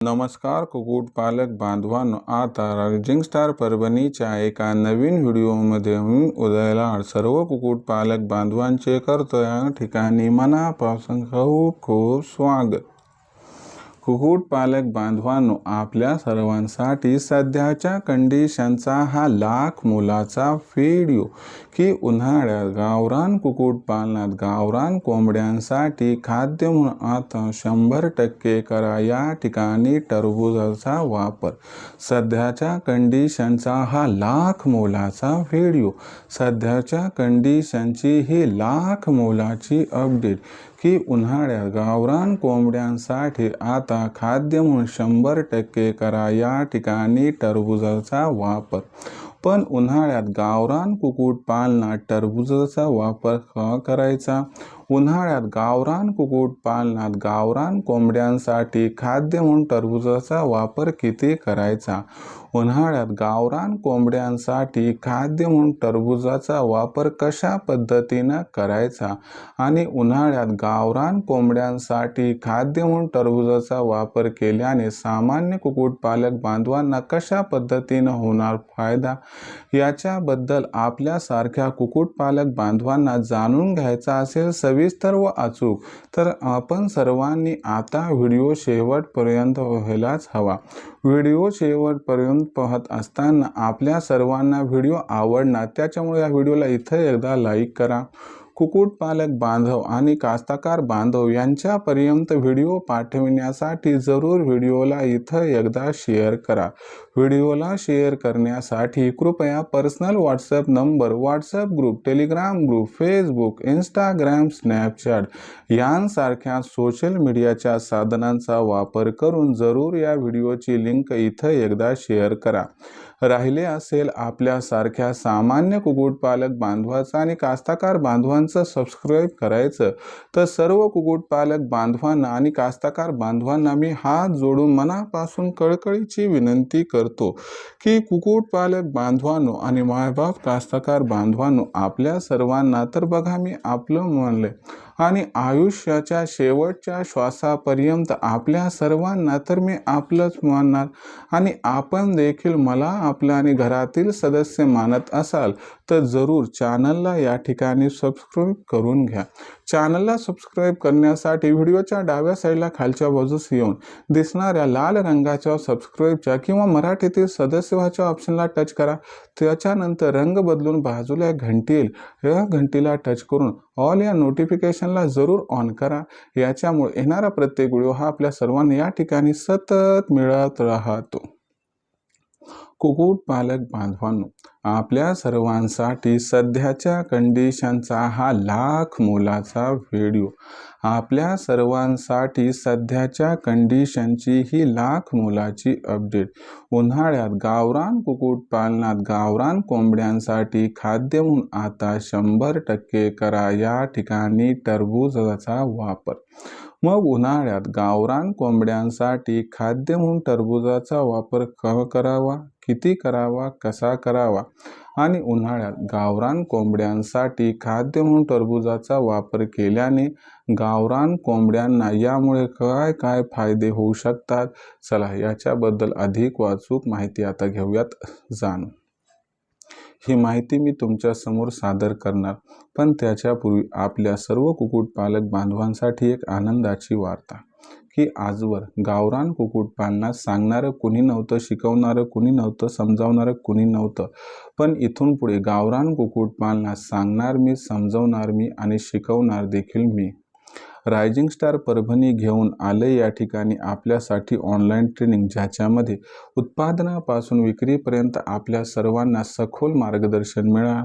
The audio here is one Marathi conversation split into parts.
नमस्कार कुक्कुटपालक बांधवांनो आता रायझिंग स्टार परभणीच्या एका नवीन व्हिडिओमध्ये मी उदयलाड सर्व कुक्कुटपालक बांधवांचे करतो या ठिकाणी मनापासून खूप खूप स्वागत. कुक्कुटपालक बांधवांनो आपल्या सर्वांसाठी सध्याच्या कंडिशनचा हा लाख मोलाचा व्हिडिओ की उन्हाळ्यात गावरान कुक्कुटपालनात गावरान कोंबड्यांसाठी खाद्य म्हणून आता शंभर टक्के करा या ठिकाणी टरबूजाचा वापर. सध्याच्या कंडिशनचा हा लाख मोलाचा व्हिडिओ सध्याच्या कंडिशनची ही लाख मोलाची अपडेट की उन्हाळ्यात गावरान कोंबड्यांसाठी आता खाद्य म्हणून शंभर टक्के करा. या ठिकाणी टरबूजाचा वापर. पण उन्हाळ्यात गावरान कुक्कुटपालनात टरबूजाचा वापर का करायचा? उन्हाळ्यात गावरान कुक्कुटपालनात गावरान कोंबड्यांसाठी खाद्य म्हणून टरबूजाचा वापर किती करायचा? उन्हाळ्यात गावरान कोंबड्यांसाठी खाद्य म्हणून टरबूजाचा वापर कशा पद्धतीनं करायचा आणि उन्हाळ्यात गावरान कोंबड्यांसाठी खाद्य म्हणून टरबूजाचा वापर केल्याने सामान्य कुक्कुटपालक बांधवांना कशा पद्धतीनं होणार फायदा? याच्याबद्दल आपल्यासारख्या कुक्कुटपालक बांधवांना जाणून घ्यायचा असेल सविस्तर व अचूक तर आपण सर्वांनी आता व्हिडिओ शेवटपर्यंत व्हायलाच हवा. व्हिडिओ शेवटपर्यंत पाहत असताना आपल्या सर्वांना व्हिडिओ आवडणार त्याच्यामुळे या व्हिडिओला इथं एकदा लाईक करा. कुक्कुटपालक बांधव आणि कास्तकार बांधव यांच्यापर्यंत व्हिडिओ पाठविण्यासाठी जरूर व्हिडिओला इथं एकदा शेअर करा. व्हिडिओला शेअर करण्यासाठी कृपया personal WhatsApp number WhatsApp group Telegram group Facebook Instagram Snapchat यांसारख्या सोशल मीडियाच्या साधनांचा वापर करून जरूर या व्हिडिओची लिंक इथं एकदा शेअर करा. राहिले असेल आपल्यासारख्या सामान्य कुक्कुटपालक बांधवाचं आणि कास्ताकार बांधवांचं सबस्क्राईब करायचं. तर सर्व कुक्कुटपालक बांधवांना आणि कास्ताकार बांधवांना मी हात जोडून मनापासून कळकळीची विनंती करतो की कुक्कुटपालक बांधवांनो आणि मायबाप कास्ताकार बांधवांनो आपल्या सर्वांना तर बघा मी आपलं म्हणलं आणि आयुष्याच्या शेवटच्या श्वासापर्यंत आपल्या सर्वांना तर मी आपलंच मानणार. आणि आपण देखील मला आपलं आणि घरातील सदस्य मानत असाल तर जरूर चॅनलला या ठिकाणी सबस्क्राईब करून घ्या. चॅनलला सबस्क्राईब करण्यासाठी व्हिडिओच्या डाव्या साईडला खालच्या बाजूस येऊन दिसणाऱ्या लाल रंगाच्या सबस्क्राईबच्या किंवा मराठीतील सदस्य व्हायच्या ऑप्शनला टच करा. त्याच्यानंतर रंग बदलून बाजूला घंटी येईल. या घंटीला टच करून ऑल या नोटिफिकेशनला जरूर ऑन करा. याच्यामुळे येणारा प्रत्येक व्हिडिओ हा आपल्या सर्वांना या ठिकाणी सतत मिळत राहतो. कुक्कुटपालक बांधवांनो आपल्या सर्वांसाठी सध्याच्या कंडिशनचा हा लाख मोलाचा व्हिडिओ आपल्या सर्वांसाठी सध्याच्या कंडिशनची ही लाख मोलाची अपडेट उन्हाळ्यात गावरान कुक्कुटपालनात गावरान कोंबड्यांसाठी खाद्य म्हणून आता शंभर टक्के करा या ठिकाणी टरबूजाचा वापर. मग उन्हाळ्यात गावरान कोंबड्यांसाठी खाद्य म्हणून टरबूजाचा वापर क करावा किती करावा कसा करावा? आणि उन्हाळ्यात गावरान कोंबड्यांसाठी खाद्य म्हणून टरबूजाचा वापर केल्याने गावरान कोंबड्यांना यामुळे काय काय फायदे होऊ शकतात? चला याच्याबद्दल अधिक वाचूक माहिती आता घेऊयात जाणून. ही माहिती मी तुमच्यासमोर सादर करणार. पण त्याच्यापूर्वी आपल्या सर्व कुक्कुटपालक बांधवांसाठी एक आनंदाची वार्ता. की आजवर गावरान कुक्कुटपालना सांगणारं कुणी नव्हतं शिकवणारं कुणी नव्हतं समजावणारं कुणी नव्हतं. पण इथून पुढे गावरान कुक्कुटपालना सांगणार मी समजवणार मी आणि शिकवणार देखील मी. रायझिंग स्टार परभणी घेऊन आले या ठिकाणी आपल्यासाठी ऑनलाईन ट्रेनिंग ज्याच्यामध्ये उत्पादनापासून विक्रीपर्यंत आपल्या सर्वांना सखोल मार्गदर्शन मिळालं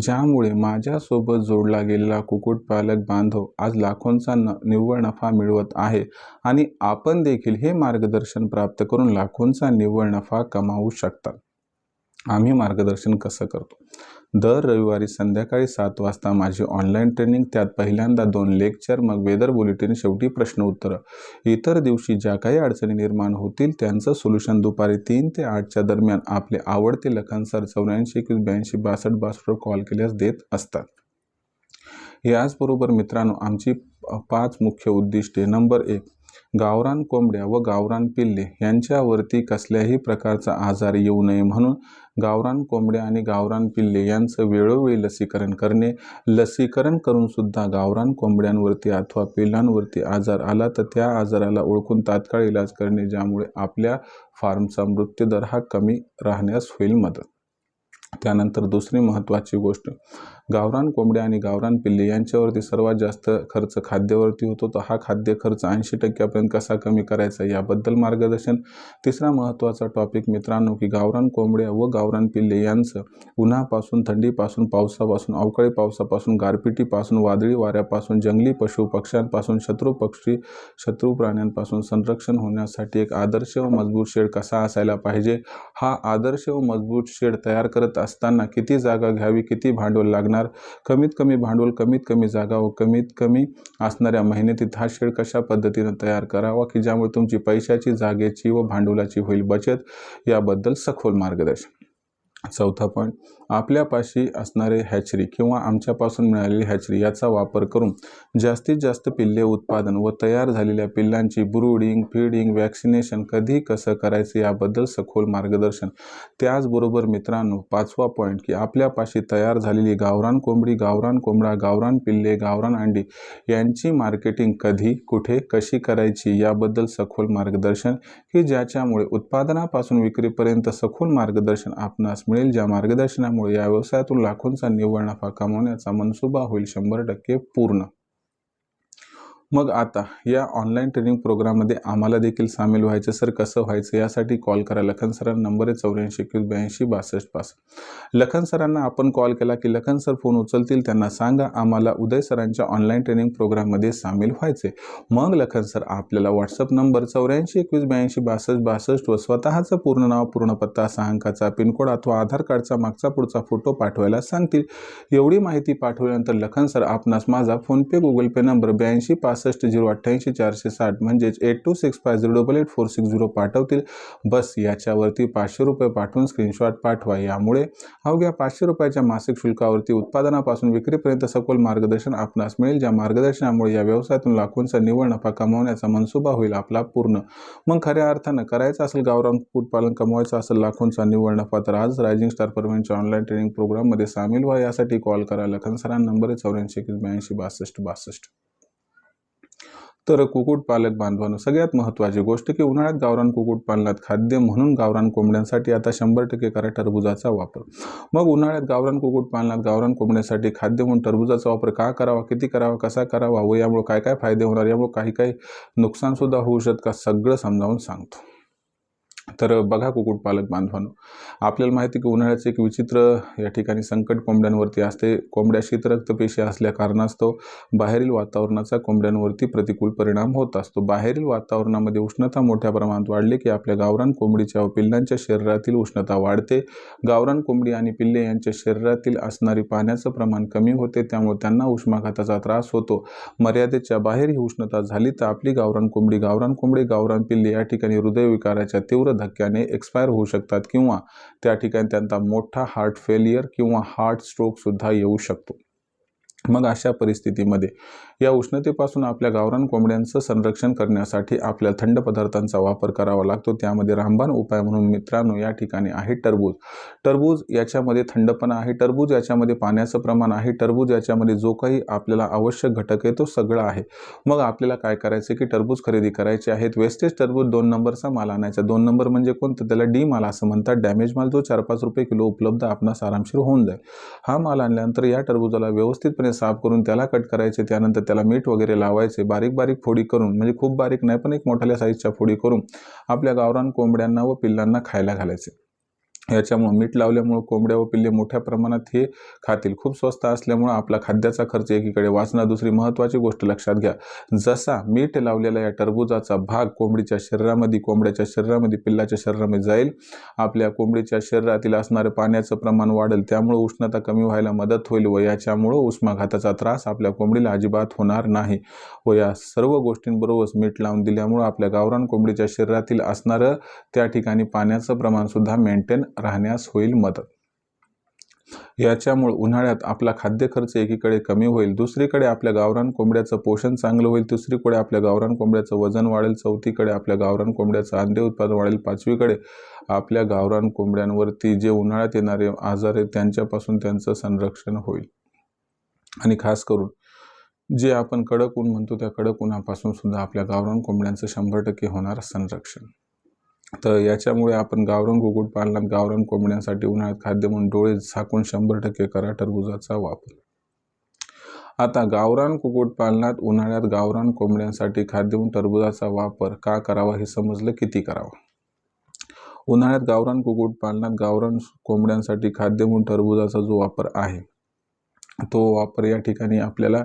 ज्यामुळे माझ्यासोबत जोडला गेलेला कुक्कुटपालक बांधव आज लाखोंचा न निव्वळ नफा मिळवत आहे आणि आपण देखील हे मार्गदर्शन प्राप्त करून लाखोंचा निव्वळ नफा कमावू शकतात आम्ही मार्गदर्शन कसं करतो? दर रविवारी संध्याकाळी सात वाजता माझी ऑनलाईन ट्रेनिंग त्यात पहिल्यांदा दोन लेक्चर मग वेदर बुलेटिन शेवटी प्रश्न उत्तरं. इतर दिवशी ज्या काही अडचणी निर्माण होतील त्यांचं सोल्युशन दुपारी तीन ते आठच्या दरम्यान आपले आवडते लखन सर चौऱ्याऐंशी एकवीस ब्याऐंशी बासष्ट बासष्टवर कॉल केल्यास देत असतात. याचबरोबर मित्रांनो आमची पाच मुख्य उद्दिष्टे. नंबर एक गावरान कोंबड्या व गावरान पिल्ले. यांच्यावरती कसल्याही प्रकारचा आजार येऊ नये म्हणून गावरान कोंबड्या आणि गावरान पिल्ले यांचं वेळोवेळी लसीकरण करणे लसीकरण करून सुद्धा गावरान कोंबड्यांवरती अथवा पिल्लांवरती आजार आला तर त्या आजाराला ओळखून तात्काळ इलाज करणे ज्यामुळे आपल्या फार्मचा मृत्यूदर हा कमी राहण्यास होईल मदत. त्यानंतर दुसरी महत्त्वाची गोष्ट गावरान कोंबड्या आणि गावरान पिल्ले यांच्यावरती सर्वात जास्त खर्च खाद्यावरती होतो. तर हा खाद्य खर्च ऐंशी टक्क्यापर्यंत कसा कमी करायचा याबद्दल मार्गदर्शन. तिसरा महत्त्वाचा टॉपिक मित्रांनो की गावरान कोंबड्या व गावरान पिल्ले यांचं उन्हापासून थंडीपासून पावसापासून अवकाळी पावसापासून गारपिटीपासून वादळी वाऱ्यापासून जंगली पशु पक्ष्यांपासून शत्रू पक्षी शत्रू प्राण्यांपासून संरक्षण होण्यासाठी एक आदर्श व मजबूत शेड कसा असायला पाहिजे? हा आदर्श व मजबूत शेड तयार करत असताना किती जागा घ्यावी किती भांडवल लागणार कमीत कमी भांडवल कमीत कमी जागा व कमीत कमी असणाऱ्या मेहनतीत हा शेड कशा पद्धतीनं तयार करावा की ज्यामुळे तुमची पैशाची जागेची व भांडवलाची होईल बचत याबद्दल सखोल मार्गदर्शन. चौथा पॉईंट आपल्यापाशी असणारे हॅचरी किंवा आमच्यापासून मिळालेली हॅचरी याचा वापर करून जास्तीत जास्त पिल्ले उत्पादन व तयार झालेल्या पिल्लांची ब्रूडिंग फीडिंग वॅक्सिनेशन कधी कसं करायचं याबद्दल सखोल मार्गदर्शन. त्याचबरोबर मित्रांनो पाचवा पॉईंट की आपल्यापाशी तयार झालेली गावरान कोंबडी गावरान कोंबडा गावरान पिल्ले गावरान अंडी यांची मार्केटिंग कधी कुठे कशी करायची याबद्दल सखोल मार्गदर्शन की ज्याच्यामुळे उत्पादनापासून विक्रीपर्यंत सखोल मार्गदर्शन आपणास मिळेल. ज्या मार्गदर्शनामुळे या व्यवसायातून लाखोंचा निव्वळ नफा कमावण्याचा मनसुबा होईल शंभर टक्के पूर्ण. मग आता या ऑनलाईन ट्रेनिंग प्रोग्राममध्ये आम्हाला देखील सामील व्हायचं सर कसं व्हायचं यासाठी कॉल करा. लखन सरांना नंबर आहे चौऱ्याऐंशी एकवीस ब्याऐंशी बासष्ट पास लखन सरांना आपण कॉल केला की लखन सर फोन उचलतील त्यांना सांगा आम्हाला उदय सरांच्या ऑनलाईन ट्रेनिंग प्रोग्राममध्ये सामील व्हायचे मग लखन सर आपल्याला व्हॉट्सअप नंबर चौऱ्याऐंशी एकवीस ब्याऐंशी बासष्ट बासष्ट व स्वतःचं पूर्ण नाव पूर्ण पत्ता सहा अंकाचा पिनकोड अथवा आधार कार्डचा मागचा पुढचा फोटो पाठवायला सांगतील. एवढी माहिती पाठवल्यानंतर लखन सर आपणास माझा फोनपे गुगल पे नंबर ब्याऐंशी पासष्ट झिरो अठ्ठ्याऐंशी चारशे साठ म्हणजेच eight two six five zero double eight four six zero पाठवतील. बस याच्यावरती पाचशे रुपये पाठवून स्क्रीनशॉट पाठवा. यामुळे अवघ्या पाचशे रुपयाच्या मासिक शुल्कावरती उत्पादनापासून विक्रीपर्यंत सखोल मार्गदर्शन आपणास मिळेल. ज्या मार्गदर्शनामुळे या व्यवसायातून लाखोंचा निव्वळ नफा कमावण्याचा मनसुबा होईल आपला पूर्ण. मग खऱ्या अर्थानं करायचं असेल गावरान कुक्कुटपालन कमवायचं असेल लाखोंचा निव्वळ नफा तर आज रायझिंग स्टार परमेंटच्या ऑनलाईन ट्रेनिंग प्रोग्राममध्ये सामील व्हा. यासाठी कॉल करा. लखन सरांना नंबर आहे चौऱ्याऐंशी एकवीस ब्याऐंशी बासष्ट बासष्ट. तर कुक्कुटपालक बांधवांनो सगळ्यात महत्त्वाची गोष्ट की उन्हाळ्यात गावरान कुक्कुटपालनात खाद्य म्हणून गावरान कोंबड्यांसाठी आता शंभर टक्के करा टरबुजाचा वापर. मग उन्हाळ्यात गावरान कुक्कुटपालनात गावरान कोंबड्यांसाठी खाद्य म्हणून टरबुजाचा वापर का करावा किती करावा कसा करावा व यामुळे काय काय फायदे होणार यामुळे काही काही नुकसानसुद्धा होऊ शकत का सगळं समजावून सांगतो. तर बघा कुक्कुटपालक बांधवांनो. आपल्याला माहिती की उन्हाळ्याचं एक विचित्र या ठिकाणी संकट कोंबड्यांवरती असते. कोंबड्या शीतरक्तपेशी असल्या कारणास्तव बाहेरील वातावरणाचा कोंबड्यांवरती प्रतिकूल परिणाम होत असतो. बाहेरील वातावरणामध्ये उष्णता मोठ्या प्रमाणात वाढली की आपल्या गावरान कोंबडीच्या व पिल्लांच्या शरीरातील उष्णता वाढते. गावरान कोंबडी आणि पिल्ले यांच्या शरीरातील असणारी पाण्याचं प्रमाण कमी होते त्यामुळे त्यांना उष्माघाताचा त्रास होतो. मर्यादेच्या बाहेर ही उष्णता झाली तर आपली गावरान कोंबडी गावरान कोंबडी गावरान पिल्ले या ठिकाणी हृदयविकाराच्या तीव्र धक्क्याने एक्सपायर होऊ शकतात किंवा त्या ठिकाणी त्यांचा मोठा हार्ट फेलियर किंवा हार्ट स्ट्रोकसुद्धा येऊ शकतो. मग अशा परिस्थितीमध्ये या उष्णतेपासून आपल्या गावरान कोंबड्यांचं संरक्षण करण्यासाठी आपल्या थंड पदार्थांचा वापर करावा लागतो. त्यामध्ये रामबाण उपाय म्हणून मित्रांनो या ठिकाणी आहे टरबूज. टरबूज याच्यामध्ये थंडपणा आहे टरबूज याच्यामध्ये पाण्याचं प्रमाण आहे टरबूज याच्यामध्ये जो काही आपल्याला आवश्यक घटक आहे तो सगळा आहे. मग आपल्याला काय करायचं की टरबूज खरेदी करायचे आहेत वेस्टेज टरबूज दोन नंबरचा माल आणायचा. दोन नंबर म्हणजे कोणतं? त्याला डी माल असं म्हणतात. डॅमेज माल जो चार पाच रुपये किलो उपलब्ध आपणास आरामशीर होऊन जाईल. हा माल आणल्यानंतर या टरबूजाला व्यवस्थितपणे साफ करून त्याला कट करायचे. त्यानंतर त्याला मीठ वगैरे लावायचे बारीक बारीक फोडी करून म्हणजे खूप बारीक नाही पण एक मोठ्या साईजच्या फोडी करून आपल्या गावरान कोंबड्यांना व पिल्लांना खायला घालायचे. याच्यामुळं मीठ लावल्यामुळं कोंबड्या व पिल्ले मोठ्या प्रमाणात हे खातील. खूप स्वस्त असल्यामुळं आपला खाद्याचा खर्च एकीकडे वाचणार दुसरी महत्त्वाची गोष्ट लक्षात घ्या. जसा मीठ लावलेला या टरबुजाचा भाग कोंबडीच्या शरीरामध्ये कोंबड्याच्या शरीरामध्ये पिल्लाच्या शरीरामध्ये जाईल आपल्या कोंबडीच्या शरीरातील असणारं पाण्याचं प्रमाण वाढेल त्यामुळं उष्णता कमी व्हायला मदत होईल व याच्यामुळं उष्माघाताचा त्रास आपल्या कोंबडीला अजिबात होणार नाही व या सर्व गोष्टींबरोबरच मीठ लावून दिल्यामुळं आपल्या गावरान कोंबडीच्या शरीरातील असणारं त्या ठिकाणी पाण्याचं प्रमाणसुद्धा मेंटेन राहण्यास होईल मदत. याच्यामुळे उन्हाळ्यात आपला खाद्य खर्च एकीकडे कमी होईल दुसरीकडे आपल्या गावरान कोंबड्याचं पोषण चांगलं होईल तिसरीकडे आपल्या गावरान कोंबड्याचं वजन वाढेल चौथीकडे आपल्या गावरान कोंबड्याचं अंडे उत्पादन वाढेल पाचवीकडे आपल्या गावरान कोंबड्यांवरती जे उन्हाळ्यात येणारे आजार आहेत त्यांच्यापासून त्यांचं संरक्षण होईल. आणि खास करून जे आपण कडक ऊन म्हणतो त्या कडक उन्हापासून सुद्धा आपल्या गावरान कोंबड्यांचं शंभर टक्के होणार संरक्षण. तर याच्यामुळे आपण गावरान कुक्कुटपालनात गावरान कोंबड्यांसाठी उन्हाळ्यात खाद्य म्हणून डोळे झाकून शंभर टक्के करा टरबुजाचा वापर. आता गावरान कुक्कुटपालनात उन्हाळ्यात गावरान कोंबड्यांसाठी खाद्य म्हणून टरबुजाचा वापर का करावा हे समजलं किती करावा? उन्हाळ्यात गावरान कुक्कुटपालनात गावरान कोंबड्यांसाठी खाद्य म्हणून टरबुजाचा जो वापर आहे तो वापर या ठिकाणी आपल्याला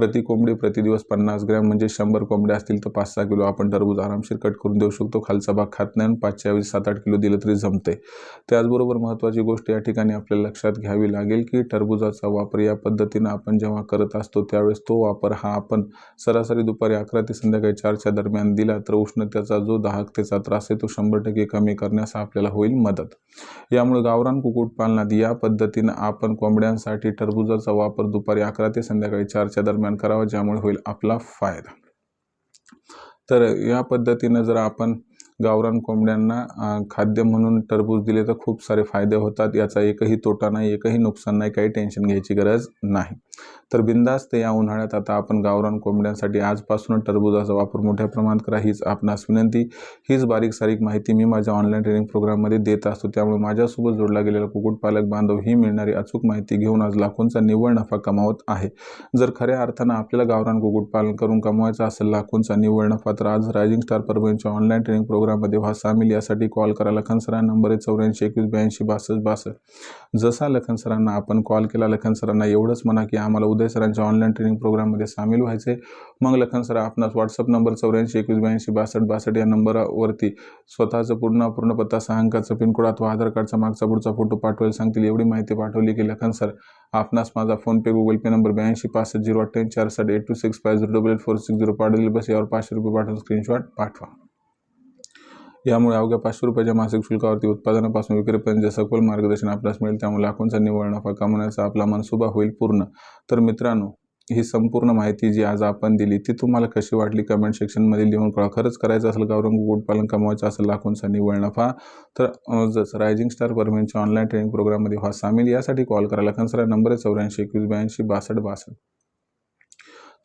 प्रति कोंबडी प्रति दिवस पन्नास ग्रॅम म्हणजे शंभर कोंबड्या असतील तर पाच सहा किलो. आपण टरबूज आरामशीर कट करून देऊ शकतो. खालचा भाग खात नाही पाचच्या ऐवजी सात आठ किलो दिलं तरी जमते त्याचबरोबर महत्त्वाची गोष्ट या ठिकाणी आपल्याला लक्षात घ्यावी लागेल की टरबुजाचा वापर या पद्धतीनं आपण जेव्हा करत असतो त्यावेळेस तो वापर हा आपण सरासरी दुपारी अकरा ते संध्याकाळी चारच्या दरम्यान दिला तर उष्णतेचा जो दाहकतेचा त्रास आहे तो शंभर टक्के कमी करण्यास आपल्याला होईल मदत. यामुळे गावरान कुक्कुटपालनात या पद्धतीनं आपण कोंबड्यांसाठी टरबुजाचा वापर दुपारी अकरा ते संध्याकाळी चारच्या दरम्यान निर्माण करावा ज्यामुळे होईल आपला फायदा. तर या पद्धतीनं जर आपण गावरान कोंबड्यांना खाद्य म्हणून टरबूज दिले तर खूप सारे फायदे होतात. याचा एकही तोटा नाही एकही नुकसान नाही काही टेन्शन घ्यायची गरज नाही. तर बिंदास्त या उन्हाळ्यात आता आपण गावरान कोंबड्यांसाठी आजपासून टरबुजाचा वापर मोठ्या प्रमाणात करा हीच आपणास विनंती. हीच बारीक सारीक माहिती मी माझ्या ऑनलाईन ट्रेनिंग प्रोग्राममध्ये देत असतो. त्यामुळे माझ्यासोबत जोडला गेलेला कुक्कुटपालक बांधव ही मिळणारी अचूक माहिती घेऊन आज लाखोंचा निव्वळ नफा कमावत आहे. जर खऱ्या अर्थानं आपल्याला गावरान कुक्कुटपालन करून कमवायचा असेल लाखोंचा निव्वळ नफा तर आज रायझिंग स्टार परभणीच्या ऑनलाईन ट्रेनिंग प्रोग्राम प्रोग्राममध्ये व्हा. सामील यासाठी कॉल करा. लखन सरांना नंबर आहे चौऱ्याऐंशी एकवीस ब्याऐंशी बासष्ट बासष्ट. जसा लखन सरांना आपण कॉल केला लखन सरांना एवढंच म्हणा की आम्हाला उदय सरांच्या ऑनलाईन ट्रेनिंग प्रोग्राममध्ये सामील व्हायचे मग लखन सर आपणास व्हॉट्सअप नंबर चौऱ्याऐंशी एकवीस ब्याऐंशी बासष्ट बासष्ट या नंबरवरती स्वतःचं पूर्ण पूर्ण पत्ता सहा अंकाचं पिनकोड अथवा आधार कार्डचा मागचा पुढचा फोटो पाठवायला सांगतील एवढी माहिती पाठवली की लखन सर आपणास माझा फोनपे गुगल पे नंबर ब्याऐंशी पासष्ट झिरो अठ्ठ्याऐंशी चार साठ eight two six five zero double eight four six zero पाठवले बस यावर पाचशे रुपये पाठवून स्क्रीनशॉट पाठवा. यामुळे अवघ्या पाचशे रुपयाच्या मासिक शुल्कावरती उत्पादनापासून विक्रीपर्यंत सखोल मार्गदर्शन आपल्यास मिळेल त्यामुळे लाखोंचा निव्वळ नफा कमवण्याचा आपला मनसुबा होईल पूर्ण. तर मित्रांनो ही संपूर्ण माहिती जी आज आपण दिली ती तुम्हाला कशी वाटली कमेंट सेक्शनमध्ये लिहून कळा खरंच करायचं असेल गावरंग कुक्कुटपालन कमवायचं असेल लाखोंचा निव्वळ नफा तर जसं रायझिंग स्टार परमेंटच्या ऑनलाईन ट्रेनिंग प्रोग्राममध्ये व्हा सामील. यासाठी कॉल करा. लखन नंबर आहे चौऱ्याऐंशी एकवीस ब्याऐंशी बासष्ट बासष्ट.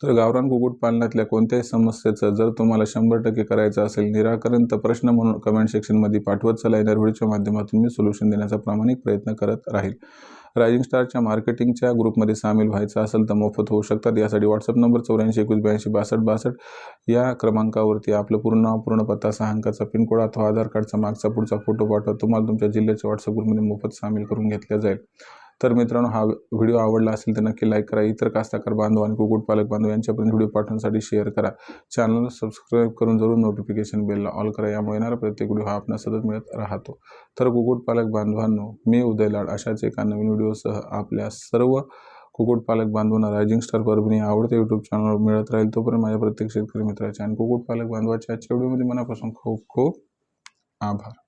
तर गावरान कुक्कुटपालनातल्या कोणत्याही समस्येचं जर तुम्हाला शंभर टक्के करायचं असेल निराकरण तर प्रश्न म्हणून कमेंट सेक्शनमध्ये पाठवत चला. येणार व्हिडिओच्या माध्यमातून मी सोल्युशन देण्याचा प्रामाणिक प्रयत्न करत राहील. रायझिंग स्टारच्या मार्केटिंगच्या ग्रुपमध्ये सामील व्हायचं असेल तर मोफत होऊ शकतात. यासाठी व्हॉट्सअप नंबर चौऱ्याऐंशी एकवीस ब्याऐंशी बासष्ट बासष्ट या क्रमांकावरती आपलं पूर्ण पूर्ण पत्ता सहा अंकाचा पिनकोड अथवा आधार कार्डचा मागचा पुढचा फोटो पाठवा. तुम्हाला तुमच्या जिल्ह्याच्या व्हॉट्सअप ग्रुपमध्ये मोफत सामील करून घेतल्या जाईल. तर मित्रांनो हा व्हिडिओ आवडला असेल तर नक्की लाईक करा. इतर कास्ताकार बांधव आणि कुक्कुटपालक बांधव यांच्यापर्यंत व्हिडिओ पाठवण्यासाठी शेअर करा. चॅनल सबस्क्राईब करून जरूर नोटिफिकेशन बेलला ऑल करा. यामुळे येणारा प्रत्येक व्हिडिओ हा आपल्याला सतत मिळत राहतो. तर कुक्कुटपालक बांधवांनो मी उदय लाड अशाच एका नवीन व्हिडिओसह आपल्या सर्व कुक्कुटपालक बांधवांना रायझिंग स्टार परभणी आवडते यूट्यूब चॅनलवर मिळत राहील तोपर्यंत माझ्या प्रत्येक शेतकरी मित्राच्या आणि कुक्कुटपालक बांधवाच्या आजच्या व्हिडिओमध्ये मनापासून खूप खूप आभार.